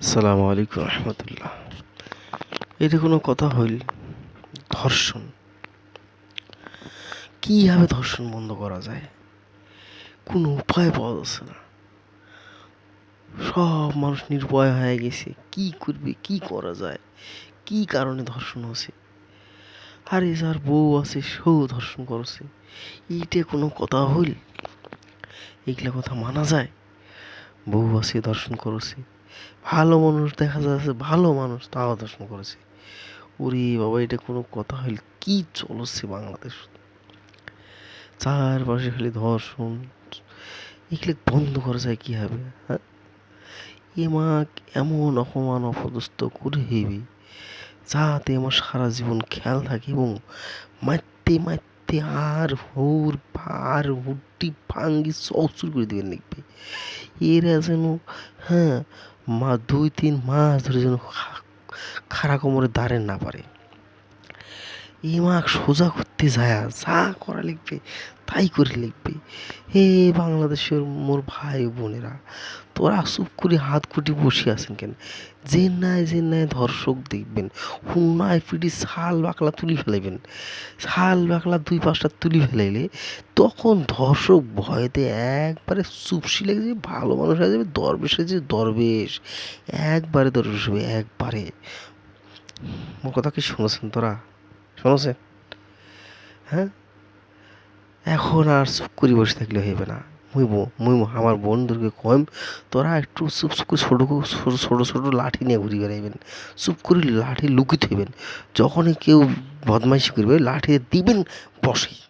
আসসালামু আলাইকুম রহমতুল্লাহ। এটা কোনো কথা হইল? ধর্ষণ। কীভাবে ধর্ষণ বন্ধ করা যায়? কোনো উপায় পাওয়া যাচ্ছে না। সব মানুষ নির্ভয় হয়ে গেছে। কি করবে, কি করা যায়? কি কারণে ধর্ষণ হচ্ছে? আরে যার বউ আছে, সেও ধর্ষণ করছে। এইটা কোনো কথা হইল? এইগুলা কথা মানা যায়? বউ আছে, ধর্ষণ করেছে। ভালো মানুষ দেখা যাচ্ছে ভালো মানুষ, তাও দর্শন করেছে। ওরে বাবা, এটা কোনো কথা হইল, কি চলছে বাংলাদেশ? চারপাশে খালি ধর্ষণ, এগুলো বন্ধ করা যায় কীভাবে হ্যাঁ? এ মা এমন অপমান, অপদস্থ, করে হইবে যাতে আমার সারা জীবন খেয়াল থাকে এবং মারতে মারতে আর হুর আর হুড্ডি, ভাঙ্গি, চৌচুর করে দেবেন লিখবে এরা যেন হ্যাঁ মা দুই তিন মাস ধরে যেন খাড়া কোমরে দাঁড়েন না পারে। মা সোজা করতে যায়, যা করা লিখবে, তাই করে লিখবে। হে বাংলাদেশের মোর ভাই বোনেরা, তোরা চুপ করে হাত কুটি বসে আছেন কেন? যে নাই যে নাই ধর্ষক দেখবেন, হুন্নায় পিটি শাল বাকলা তুলি ফেলাইবেন। শাল বাকলা দুই পাঁচটা তুলি ফেলাইলে তখন ধর্ষক ভয়তে একবারে চুপসি লেগে যাবে, ভালো মানুষ হয়ে যাবে, দরবেশ হয়ে যাবে, দরবেশ। একবারে দরবেশ হবে, একবারে। মোর কথা কি শুনেছেন তোরা? শুনেছেন? হ্যাঁ? এখন আর চুপ করে বসে থাকলে হইবে না। মুই মুইব মুই আমার বন্ধুকে কম তোরা একটু চুপ চুপ করে ছোটো ছোটো ছোটো লাঠি নিয়ে ঘুরে বেড়াইবেন। চুপ করে লাঠি লুকিয়ে থইবেন যখনই কেউ বদমাইশি করবে, লাঠি দিবেন বসে